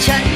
change.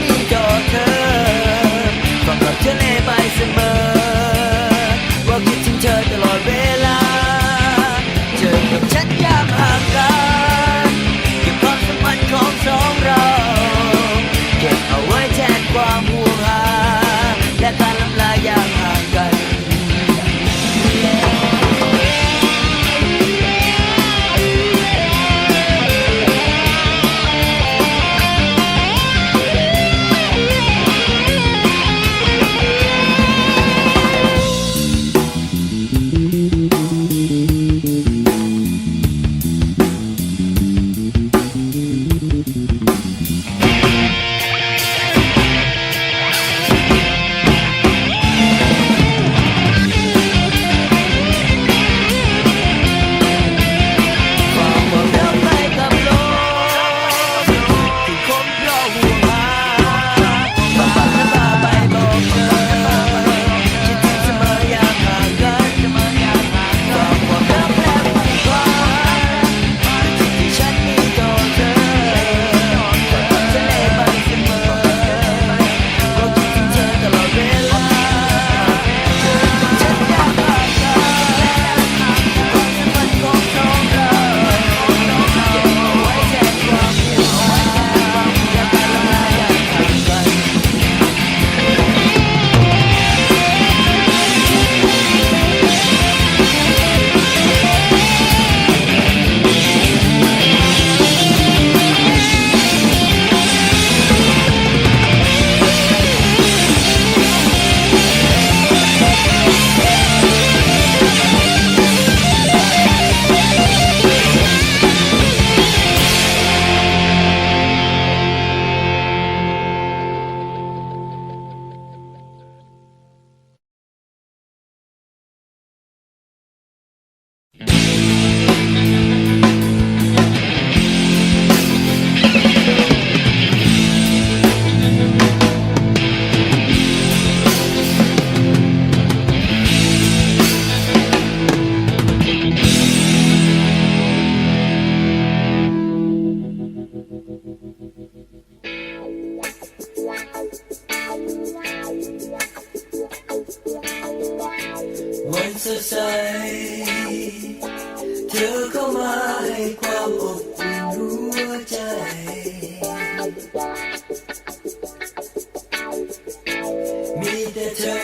มีแต่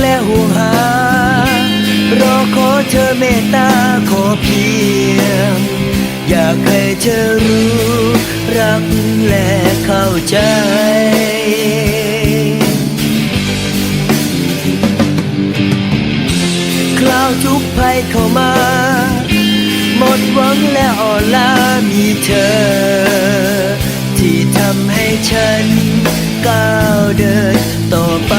และห่วงหารอขอเธอเมตตาขอเพียง อยากให้เธอรู้ รักและเข้าใจคราวทุกภัยเข้ามา หมดหวังและอ่อนล้ามีเธอ ที่ทำให้ฉันก้าวเดินต่อไป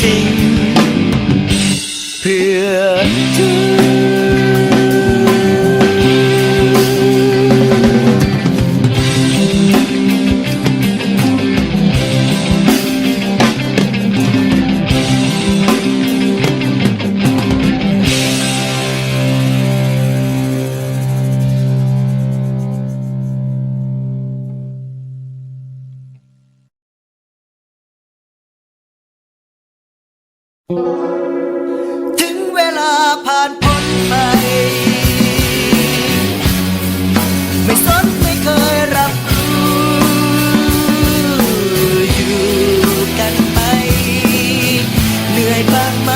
เถึงเวลาผ่านพ้นไป ไม่สนไม่เคยรับรู้อยู่กันไป เหนื่อยบ้างไหม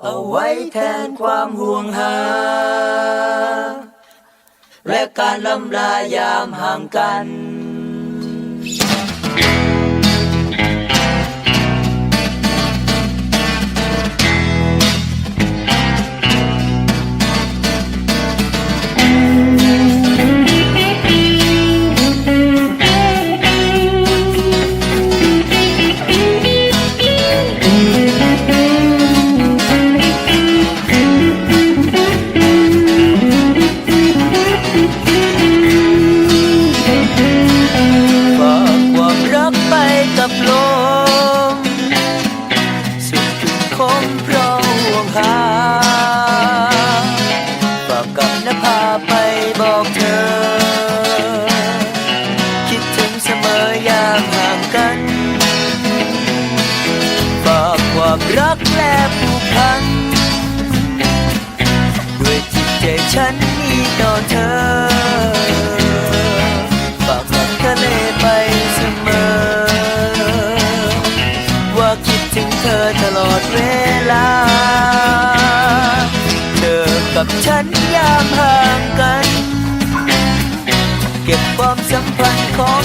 เอาไว้แทนความห่วงหา และการลำลายามห่างกัน เธอฝากกับทะเลไปเสมอ ว่าคิดถึงเธอตลอดเวลา เธอกับฉันยามห่างกัน เก็บความสัมพันธ์ของ